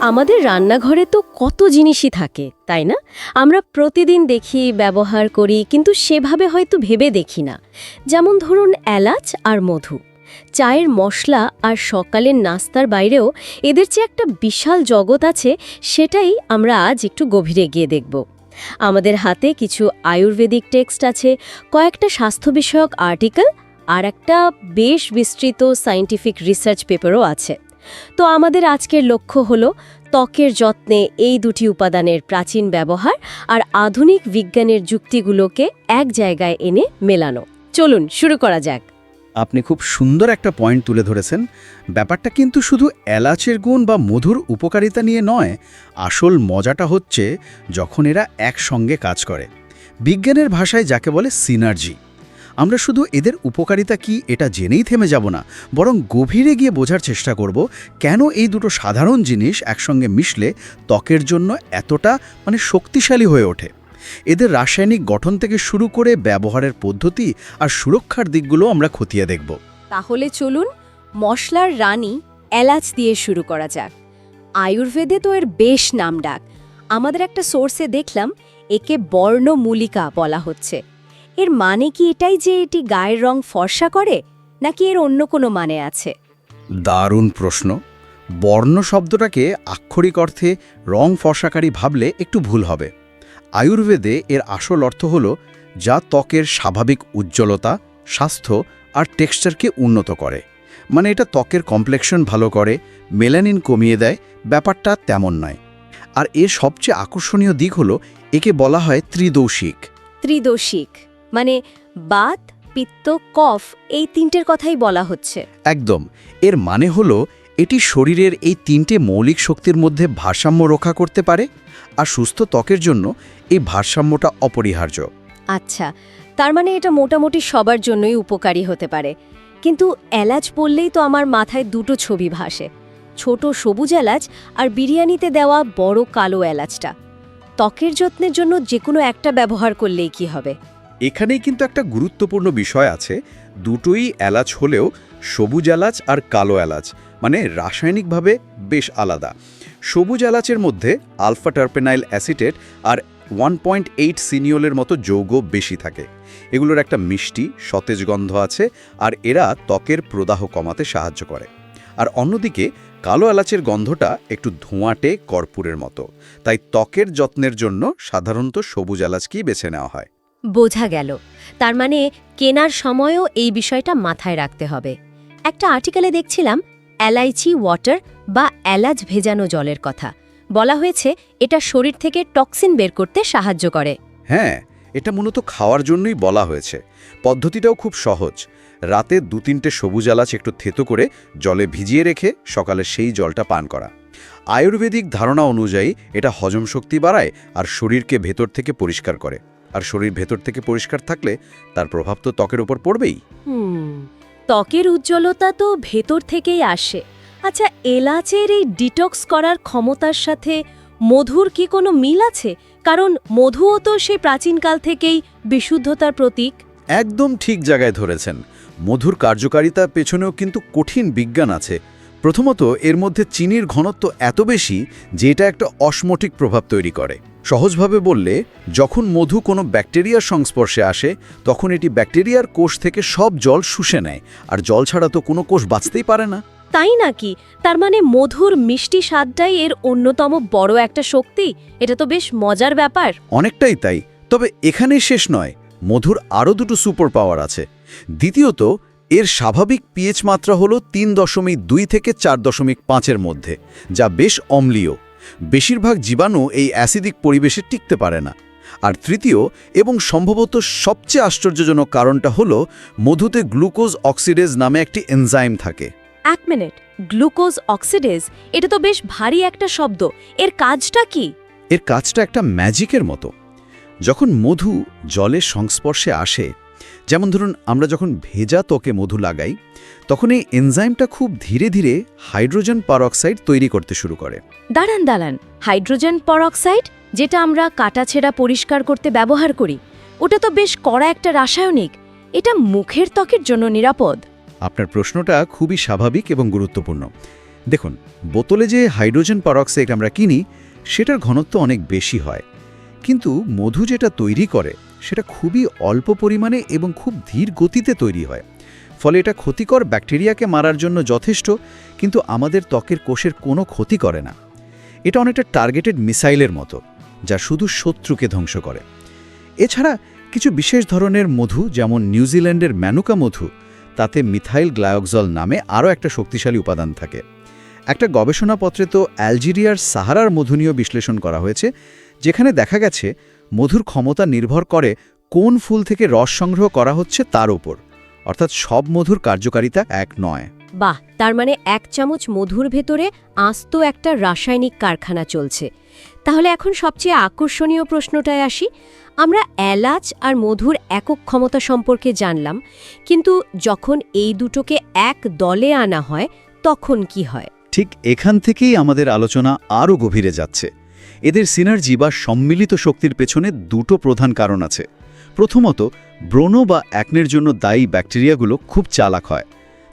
আমাদের রান্নাঘরে তো কত জিনিসই থাকে, তাই না? আমরা প্রতিদিন দেখি, ব্যবহার করি, কিন্তু সেভাবে হয়তো ভেবে দেখি না। যেমন ধরুন এলাচ আর মধু। চায়ের মশলা আর সকালের নাস্তার বাইরেও এদের যে একটা বিশাল জগৎ আছে, সেটাই আমরা আজ একটু গভীরে গিয়ে দেখব। আমাদের হাতে কিছু আয়ুর্বেদিক টেক্সট আছে, কয়েকটা স্বাস্থ্য বিষয়ক আর্টিকেল, আর একটা বেশ বিস্তৃত সায়েন্টিফিক রিসার্চ পেপারও আছে। তো আমাদের আজকের লক্ষ্য হলো ত্বকের যত্নে এই দুটি উপাদানের প্রাচীন ব্যবহার আর আধুনিক বিজ্ঞানের যুক্তিগুলোকে এক জায়গায় এনে মেলানো। চলুন, শুরু করা যাক। আপনি খুব সুন্দর একটা পয়েন্ট তুলে ধরেছেন। ব্যাপারটা কিন্তু শুধু এলাচের গুণ বা মধুর উপকারিতা নিয়ে নয়, আসল মজাটা হচ্ছে যখন এরা একসঙ্গে কাজ করে। বিজ্ঞানের ভাষায় যাকে বলে সিনার্জি। আমরা শুধু এদের উপকারিতা কি এটা জেনেই থেমে যাব না, বরং গভীরে গিয়ে বোঝার চেষ্টা করব কেন এই দুটো সাধারণ জিনিস একসঙ্গে মিশলে ত্বকের জন্য এতটা মানে শক্তিশালী হয়ে ওঠে। এদের রাসায়নিক গঠন থেকে শুরু করে ব্যবহারের পদ্ধতি আর সুরক্ষার দিকগুলো আমরা খতিয়ে দেখব। তাহলে চলুন মশলার রানী এলাচ দিয়ে শুরু করা যাক। আয়ুর্বেদে তো এর বেশ নাম ডাক। আমাদের একটা সোর্সে দেখলাম, একে বর্ণমূলিকা বলা হচ্ছে। এর মানে কি এটাই যে এটি গায়ের রং ফর্সা করে নাকি এর অন্য কোনো মানে আছে? দারুণ প্রশ্ন। বর্ণ শব্দটাকে আক্ষরিক অর্থে রং ফর্সাকারী ভাবলে একটু ভুল হবে। আয়ুর্বেদে এর আসল অর্থ হল যা ত্বকের স্বাভাবিক উজ্জ্বলতা স্বাস্থ্য আর টেক্সচারকে উন্নত করে। মানে এটা ত্বকের কমপ্লেকশন ভালো করে মেলানিন কমিয়ে দেয় ব্যাপারটা তেমন নয়। আর এর সবচেয়ে আকর্ষণীয় দিক হলো একে বলা হয় ত্রিদৌশিক ত্রিদোষিক। মানে বাত পিত্ত কফ এই তিনটের কথাই বলা হচ্ছে। একদম। এর মানে হলো এটি শরীরের এই তিনটে মৌলিক শক্তির মধ্যে ভারসাম্য রক্ষা করতে পারে আর সুস্থ ত্বকের জন্য এই ভারসাম্যটা অপরিহার্য। আচ্ছা তার মানে এটা মোটামুটি সবার জন্যই উপকারী হতে পারে। কিন্তু এলাচ বললেই তো আমার মাথায় দুটো ছবি ভাসে। ছোট সবুজ এলাচ আর বিরিয়ানিতে দেওয়া বড় কালো এলাচটা। ত্বকের যত্নের জন্য যে কোনো একটা ব্যবহার করলেই কি হবে? এখানেই কিন্তু একটা গুরুত্বপূর্ণ বিষয় আছে, দুটোই এলাচ হলেও সবুজ এলাচ আর কালো এলাচ মানে রাসায়নিকভাবে বেশ আলাদা। সবুজ এলাচের মধ্যে আলফা টার্পেনাইল অ্যাসিটেট আর ওয়ান পয়েন্ট এইট সিনিয়লের মতো যৌগ বেশি থাকে। এগুলোর একটা মিষ্টি, সতেজ গন্ধ আছে আর এরা ত্বকের প্রদাহ কমাতে সাহায্য করে। আর অন্যদিকে কালো এলাচের গন্ধটা একটু ধোঁয়াটে, কর্পূরের মতো। তাই ত্বকের যত্নের জন্য সাধারণত সবুজ এলাচকেই বেছে নেওয়া হয়। বোঝা গেল। তার মানে কেনার সময়ও এই বিষয়টা মাথায় রাখতে হবে। একটা আর্টিকেলে দেখছিলাম, এলাইচি ওয়াটার বা এলাচ ভেজানো জলের কথা। বলা হয়েছে, এটা শরীর থেকে টক্সিন বের করতে সাহায্য করে। হ্যাঁ এটা মূলত খাওয়ার জন্যই বলা হয়েছে। পদ্ধতিটাও খুব সহজ। রাতে দু তিনটে সবুজ এলাচ একটু থেতো করে জলে ভিজিয়ে রেখে সকালে সেই জলটা পান করা। আয়ুর্বেদিক ধারণা অনুযায়ী এটা হজম শক্তি বাড়ায় আর শরীরকে ভেতর থেকে পরিষ্কার করে। আর শরীর ভেতর থেকে পরিষ্কার থাকলে তার প্রভাব তো ত্বকের ওপর পড়বেই। হুম ত্বকের উজ্জ্বলতা তো ভেতর থেকেই আসে। আচ্ছা এলাচের এই ডিটক্স করার ক্ষমতার সাথে মধুর কি কোনো মিল আছে? কারণ মধুও তো সেই প্রাচীনকাল থেকেই বিশুদ্ধতার প্রতীক। একদম ঠিক জায়গায় ধরেছেন। মধুর কার্যকারিতার পেছনেও কিন্তু কঠিন বিজ্ঞান আছে। প্রথমত এর মধ্যে চিনির ঘনত্ব এত বেশি যে এটা একটা অসমটিক প্রভাব তৈরি করে। সহজভাবে বললে যখন মধু কোনো ব্যাকটেরিয়ার সংস্পর্শে আসে তখন এটি ব্যাকটেরিয়ার কোষ থেকে সব জল শুষে নেয় আর জল ছাড়া তো কোনো কোষ বাঁচতেই পারে না। তাই নাকি? তার মানে মধুর মিষ্টি স্বাদটাই এর অন্যতম বড় একটা শক্তি? এটা তো বেশ মজার ব্যাপার। অনেকটাই তাই। তবে এখানেই শেষ নয় মধুর আরও দুটো সুপার পাওয়ার আছে। দ্বিতীয়ত এর স্বাভাবিক পিএইচ মাত্রা হল তিন দশমিক দুই থেকে চার দশমিক পাঁচের মধ্যে যা বেশ অম্লীয়। বেশিরভাগ জীবাণু এই অ্যাসিডিক পরিবেশে টিকতে পারে না। আর তৃতীয় এবং সম্ভবত সবচেয়ে আশ্চর্যজনক কারণটা হল মধুতে গ্লুকোজ অক্সিডেজ নামে একটি এনজাইম থাকে। এক মিনিট গ্লুকোজ অক্সিডেজ? এটা তো বেশ ভারী একটা শব্দ। এর কাজটা কি? এর কাজটা একটা ম্যাজিকের মতো। যখন মধু জলের সংস্পর্শে আসে যেমন ধরুন আমরা যখন ভেজা ত্বকে মধু লাগাই তখন এই এনজাইমটা খুব ধীরে ধীরে হাইড্রোজেন পারঅক্সাইড তৈরি করতে শুরু করে। দাঁড়ান দাঁড়ান। হাইড্রোজেন পরঅক্সাইড যেটা আমরা কাটাছেড়া পরিষ্কার করতে ব্যবহার করি ওটা তো বেশ কড়া একটা রাসায়নিক। এটা মুখের ত্বকের জন্য নিরাপদ। আপনার প্রশ্নটা খুবই স্বাভাবিক এবং গুরুত্বপূর্ণ। দেখুন বোতলে যে হাইড্রোজেন পারক্সাইড আমরা কিনি সেটার ঘনত্ব অনেক বেশি হয়। কিন্তু মধু যেটা তৈরি করে সেটা খুবই অল্প পরিমাণে এবং খুব ধীর গতিতে তৈরি হয়। ফলে এটা ক্ষতিকর ব্যাকটেরিয়াকে মারার জন্য যথেষ্ট, কিন্তু আমাদের ত্বকের কোষের কোনো ক্ষতি করে না। এটা অনেকটা টার্গেটেড মিসাইলের মতো, যা শুধু শত্রুকে ধ্বংস করে। এছাড়া কিছু বিশেষ ধরনের মধু, যেমন নিউজিল্যান্ডের ম্যানুকা মধু, তাতে মিথাইল গ্লায়োক্সল নামে আরও একটা শক্তিশালী উপাদান থাকে। একটা গবেষণাপত্রে তো অ্যালজেরিয়ার সাহারার মধু নিয়েও বিশ্লেষণ করা হয়েছে, যেখানে দেখা গেছে মধুর ক্ষমতা নির্ভর করে কোন ফুল থেকে রস সংগ্রহ করা হচ্ছে তার ওপর অর্থাৎ সব মধুর কার্যকারিতা এক নয়। বাহ তার মানে এক চামচ মধুর ভেতরে আস্ত একটা রাসায়নিক কারখানা চলছে। তাহলে এখন সবচেয়ে আকর্ষণীয় প্রশ্নটায় আসি। আমরা এলাচ আর মধুর একক ক্ষমতা সম্পর্কে জানলাম কিন্তু যখন এই দুটোকে এক দলে আনা হয় তখন কি হয়? ঠিক এখান থেকেই আমাদের আলোচনা আরও গভীরে যাচ্ছে। এদের সিনার্জি বা সম্মিলিত শক্তির পেছনে দুটো প্রধান কারণ আছে। প্রথমত ব্রণ বা অ্যাকনের জন্য দায়ী ব্যাকটেরিয়াগুলো খুব চালাক হয়।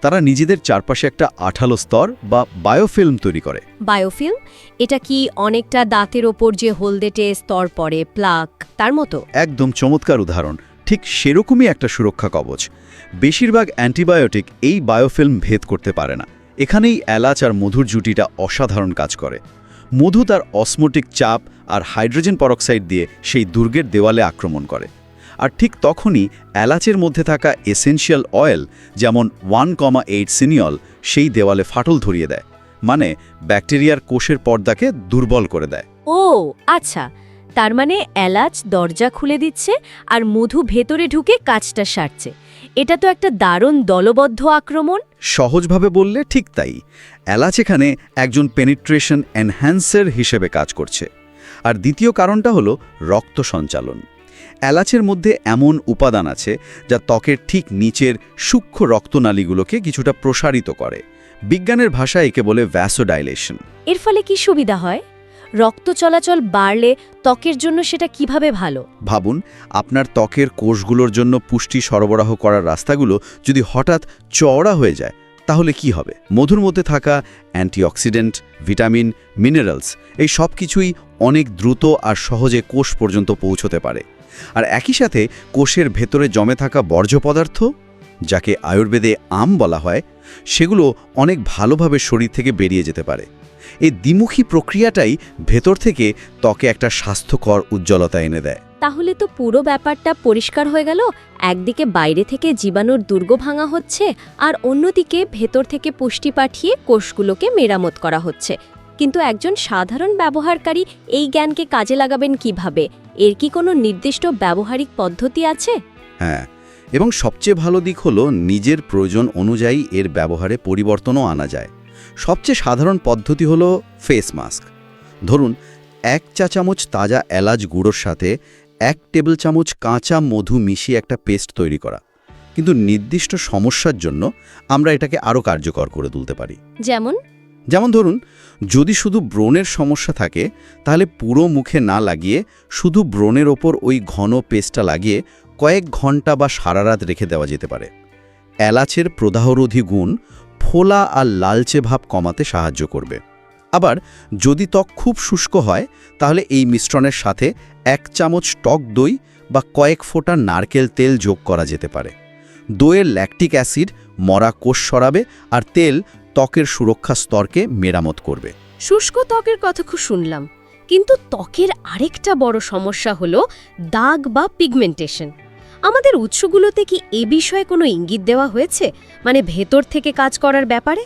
তারা নিজেদের চারপাশে একটা আঠালো স্তর বা বায়োফিল্ম তৈরি করে। বায়োফিল্ম? এটা কি অনেকটা দাঁতের ওপর যে হলদেটে স্তর পড়ে প্লাক তার মতো? একদম চমৎকার উদাহরণ। ঠিক সেরকমই একটা সুরক্ষা কবচ। বেশিরভাগ অ্যান্টিবায়োটিক এই বায়োফিল্ম ভেদ করতে পারে না। এখানেই এলাচ আর মধুর জুটিটা অসাধারণ কাজ করে। মধু তার অসমোটিক চাপ আর হাইড্রোজেন পরক্সাইড দিয়ে সেই দুর্গের দেওয়ালে আক্রমণ করে। আর ঠিক তখনই এলাচের মধ্যে থাকা এসেনশিয়াল অয়েল যেমন ওয়ান কমা এইট সিনিয়ল সেই দেওয়ালে ফাটল ধরিয়ে দেয়। মানে ব্যাকটেরিয়ার কোষের পর্দাকে দুর্বল করে দেয়। ও আচ্ছা। তার মানে এলাচ দরজা খুলে দিচ্ছে আর মধু ভেতরে ঢুকে কাজটা সারছে। এটা তো একটা দারুণ দলবদ্ধ আক্রমণ। সহজভাবে বললে ঠিক তাই। এলাচ এখানে একজন পেনিট্রেশন এনহ্যান্সার হিসেবে কাজ করছে। আর দ্বিতীয় কারণটা হলো রক্ত সঞ্চালন। এলাচের মধ্যে এমন উপাদান আছে যা ত্বকের ঠিক নিচের সূক্ষ্ম রক্তনালীগুলোকে কিছুটা প্রসারিত করে। বিজ্ঞানের ভাষায় একে বলে ভ্যাসোডাইলেশন এর ফলে কি সুবিধা হয়? রক্ত চলাচল বাড়লে ত্বকের জন্য সেটা কীভাবে ভালো? ভাবুন আপনার ত্বকের কোষগুলোর জন্য পুষ্টি সরবরাহ করার রাস্তাগুলো যদি হঠাৎ চওড়া হয়ে যায় তাহলে কি হবে? মধুর মধ্যে থাকা অ্যান্টিঅক্সিডেন্ট, ভিটামিন, মিনারেলস, এই সব কিছুই অনেক দ্রুত আর সহজে কোষ পর্যন্ত পৌঁছতে পারে। আর একই সাথে কোষের ভেতরে জমে থাকা বর্জ্য পদার্থ, যাকে আয়ুর্বেদে আম বলা হয়, সেগুলো অনেক ভালোভাবে শরীর থেকে বেরিয়ে যেতে পারে। এই দ্বিমুখী প্রক্রিয়াটাই ভেতর থেকে ত্বকে একটা স্বাস্থ্যকর উজ্জ্বলতা এনে দেয়। তাহলে তো পুরো ব্যাপারটা পরিষ্কার হয়ে গেল। একদিকে বাইরে থেকে জীবাণুর দুর্গ ভাঙা হচ্ছে আর অন্যদিকে ভেতর থেকে পুষ্টি পাঠিয়ে কোষগুলোকে মেরামত করা হচ্ছে। কিন্তু একজন সাধারণ ব্যবহারকারী এই জ্ঞানকে কাজে লাগাবেন কীভাবে? এর কি কোনো নির্দিষ্ট ব্যবহারিক পদ্ধতি আছে? হ্যাঁ এবং সবচেয়ে ভালো দিক হলো নিজের প্রয়োজন অনুযায়ী এর ব্যবহারে পরিবর্তনও আনা যায়। সবচেয়ে সাধারণ পদ্ধতি হলো ফেস মাস্ক। ধরুন, এক চা চামচ তাজা এলাচ গুঁড়োর সাথে এক টেবিল চামচ কাঁচা মধু মিশিয়ে একটা পেস্ট তৈরি করা। কিন্তু নির্দিষ্ট সমস্যার জন্য আমরা এটাকে আরও কার্যকর করে তুলতে পারি। যেমন? যেমন ধরুন যদি শুধু ব্রণের সমস্যা থাকে তাহলে পুরো মুখে না লাগিয়ে শুধু ব্রণের ওপর ওই ঘন পেস্টটা লাগিয়ে কয়েক ঘণ্টা বা সারা রাত রেখে দেওয়া যেতে পারে। এলাচের প্রদাহরোধী গুণ ফোলা আর লালচে ভাব কমাতে সাহায্য করবে। আবার যদি ত্বক খুব শুষ্ক হয়, তাহলে এই মিশ্রণের সাথে এক চামচ টক দই বা কয়েক ফোঁটা নারকেল তেল যোগ করা যেতে পারে। দইয়ের ল্যাকটিক অ্যাসিড মরা কোষ সরাবে আর তেল ত্বকের সুরক্ষা স্তরকে মেরামত করবে। শুষ্ক ত্বকের কথা খুব শুনলাম, কিন্তু ত্বকের আরেকটা বড় সমস্যা হলো দাগ বা পিগমেন্টেশন আমাদের উৎসগুলোতে কি এ বিষয়ে কোনো ইঙ্গিত দেওয়া হয়েছে? মানে ভেতর থেকে কাজ করার ব্যাপারে?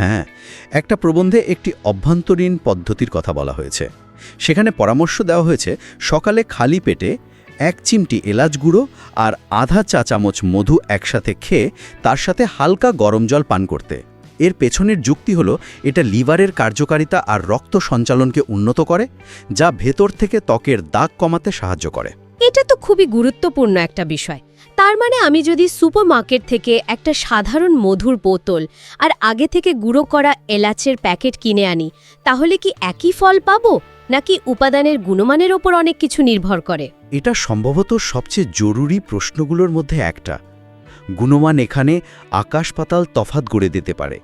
হ্যাঁ একটা প্রবন্ধে একটি অভ্যন্তরীণ পদ্ধতির কথা বলা হয়েছে। সেখানে পরামর্শ দেওয়া হয়েছে, সকালে খালি পেটে এক চিমটি এলাচ গুঁড়ো আর আধা চা চামচ মধু একসাথে খেয়ে তার সাথে হালকা গরম জল পান করতে। এর পেছনের যুক্তি হলো, এটা লিভারের কার্যকারিতা আর রক্ত সঞ্চালনকে উন্নত করে, যা ভেতর থেকে ত্বকের দাগ কমাতে সাহায্য করে। এটা তো খুবই গুরুত্বপূর্ণ একটা বিষয়। তার মানে আমি যদি সুপারমার্কেট থেকে একটা সাধারণ মধুর বোতল আর আগে থেকে গুঁড়ো করা এলাচের প্যাকেট কিনে আনি, তাহলে কি একই ফল পাবো? নাকি উপাদানের গুণমানের ওপর অনেক কিছু নির্ভর করে? এটা সম্ভবত সবচেয়ে জরুরি প্রশ্নগুলোর মধ্যে একটা। গুণমান এখানে আকাশ পাতাল তফাত গড়ে দিতে পারে।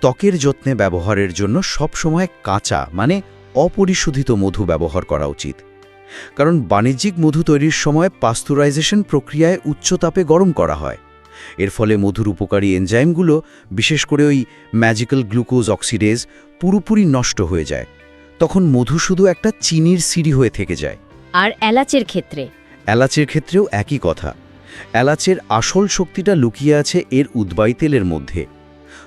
ত্বকের যত্নে ব্যবহারের জন্য সবসময় কাঁচা মানে অপরিশোধিত মধু ব্যবহার করা উচিত। কারণ বাণিজ্যিক মধু তৈরির সময় পাস্তুরাইজেশন প্রক্রিয়ায় উচ্চ তাপে গরম করা হয়। এর ফলে মধুর উপকারী এনজাইমগুলো বিশেষ করে ওই ম্যাজিক্যাল গ্লুকোজ অক্সিডেজ পুরোপুরি নষ্ট হয়ে যায়। তখন মধু শুধু একটা চিনির সিঁড়ি হয়ে থেকে যায়। আর এলাচের ক্ষেত্রে? এলাচের ক্ষেত্রেও একই কথা। এলাচের আসল শক্তিটা লুকিয়ে আছে এর উদ্বায়ী তেলের মধ্যে।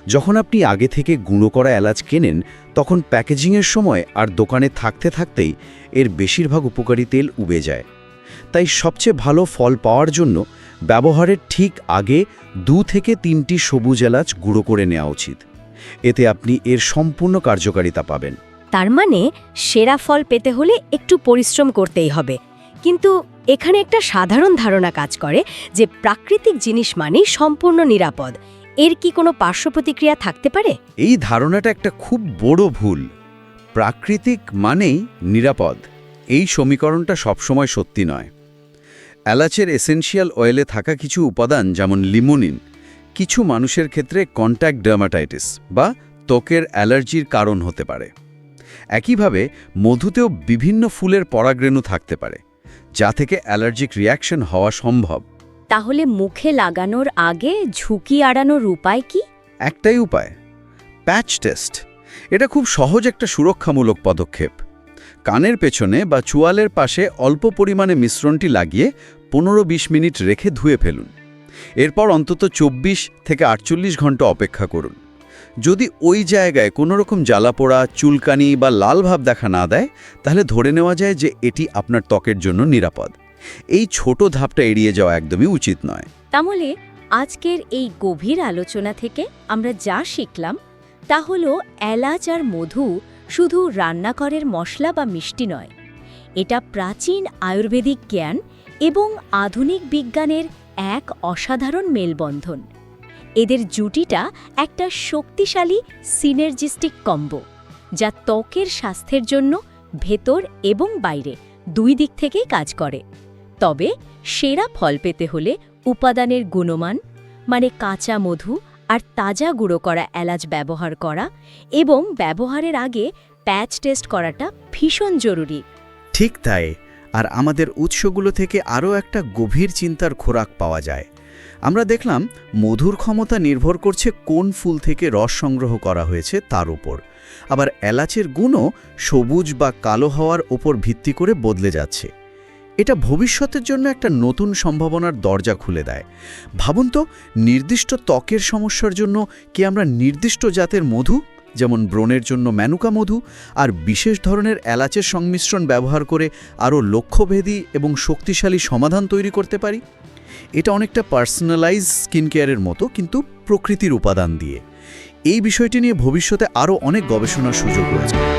যখন আপনি আগে থেকে গুঁড়ো করা এলাচ কেনেন, তখন প্যাকেজিংয়ের সময় আর দোকানে থাকতে থাকতেই এর বেশিরভাগ উপকারী তেল উবে যায়। তাই সবচেয়ে ভালো ফল পাওয়ার জন্য ব্যবহারের ঠিক আগে দু থেকে তিনটি সবুজ এলাচ গুঁড়ো করে নেওয়া উচিত। এতে আপনি এর সম্পূর্ণ কার্যকারিতা পাবেন। তার মানে সেরা ফল পেতে হলে একটু পরিশ্রম করতেই হবে। কিন্তু এখানে একটা সাধারণ ধারণা কাজ করে যে প্রাকৃতিক জিনিস মানেই সম্পূর্ণ নিরাপদ। এর কি কোনো পার্শ্ব প্রতিক্রিয়া থাকতে পারে? এই ধারণাটা একটা খুব বড় ভুল। প্রাকৃতিক মানেই নিরাপদ। এই সমীকরণটা সবসময় সত্যি নয়। অ্যালাচের এসেনশিয়াল অয়েলে থাকা কিছু উপাদান যেমন লিমোনিন, কিছু মানুষের ক্ষেত্রে কন্ট্যাক্ট ডার্মাটাইটিস বা ত্বকের অ্যালার্জির কারণ হতে পারে। একইভাবে, মধুতেও বিভিন্ন ফুলের পরাগরেণু থাকতে পারে, যা থেকে অ্যালার্জিক রিয়াকশন হওয়া সম্ভব। তাহলে মুখে লাগানোর আগে ঝুঁকি আড়ানোর উপায় কি? একটাই উপায়, প্যাচ টেস্ট। এটা খুব সহজ একটা সুরক্ষামূলক পদক্ষেপ। কানের পেছনে বা চুয়ালের পাশে অল্প পরিমাণে মিশ্রণটি লাগিয়ে পনেরো বিশ মিনিট রেখে ধুয়ে ফেলুন। এরপর অন্তত চব্বিশ থেকে আটচল্লিশ ঘণ্টা অপেক্ষা করুন। যদি ওই জায়গায় কোনো রকম জ্বালাপোড়া চুলকানি বা লাল ভাব দেখা না দেয়, তাহলে ধরে নেওয়া যায় যে এটি আপনার ত্বকের জন্য নিরাপদ। এই ছোট ধাপটা এড়িয়ে যাওয়া একদমই উচিত নয়। তাহলে আজকের এই গভীর আলোচনা থেকে আমরা যা শিখলাম, তা হলো এলাচ আর মধু শুধু রান্নাঘরের মশলা বা মিষ্টি নয়। এটা প্রাচীন আয়ুর্বেদিক জ্ঞান এবং আধুনিক বিজ্ঞানের এক অসাধারণ মেলবন্ধন। এদের জুটিটা একটা শক্তিশালী সিনার্জিস্টিক কম্বো, যা ত্বকের স্বাস্থ্যের জন্য ভেতর এবং বাইরে দুই দিক থেকেই কাজ করে। তবে সেরা ফল পেতে হলে উপাদানের গুণমান মানে কাঁচা মধু আর তাজা গুঁড়ো করা এলাচ ব্যবহার করা এবং ব্যবহারের আগে প্যাচ টেস্ট করাটা ভীষণ জরুরি। ঠিক তাই, আর আমাদের উৎসগুলো থেকে আরও একটা গভীর চিন্তার খোরাক পাওয়া যায়। আমরা দেখলাম মধুর ক্ষমতা নির্ভর করছে কোন ফুল থেকে রস সংগ্রহ করা হয়েছে তার উপর। আবার এলাচের গুণও সবুজ বা কালো হওয়ার ওপর ভিত্তি করে বদলে যাচ্ছে। এটা ভবিষ্যতের জন্য একটা নতুন সম্ভাবনার দরজা খুলে দেয়। ভাবুন তো, নির্দিষ্ট ত্বকের সমস্যার জন্য কি আমরা নির্দিষ্ট জাতের মধু, যেমন ব্রণের জন্য ম্যানুকা মধু, আর বিশেষ ধরনের এলাচের সংমিশ্রণ ব্যবহার করে আরও লক্ষ্যভেদী এবং শক্তিশালী সমাধান তৈরি করতে পারি? এটা অনেকটা পার্সোনালাইজ স্কিন কেয়ারের মতো, কিন্তু প্রকৃতির উপাদান দিয়ে। এই বিষয়টি নিয়ে ভবিষ্যতে আরও অনেক গবেষণার সুযোগ রয়েছে।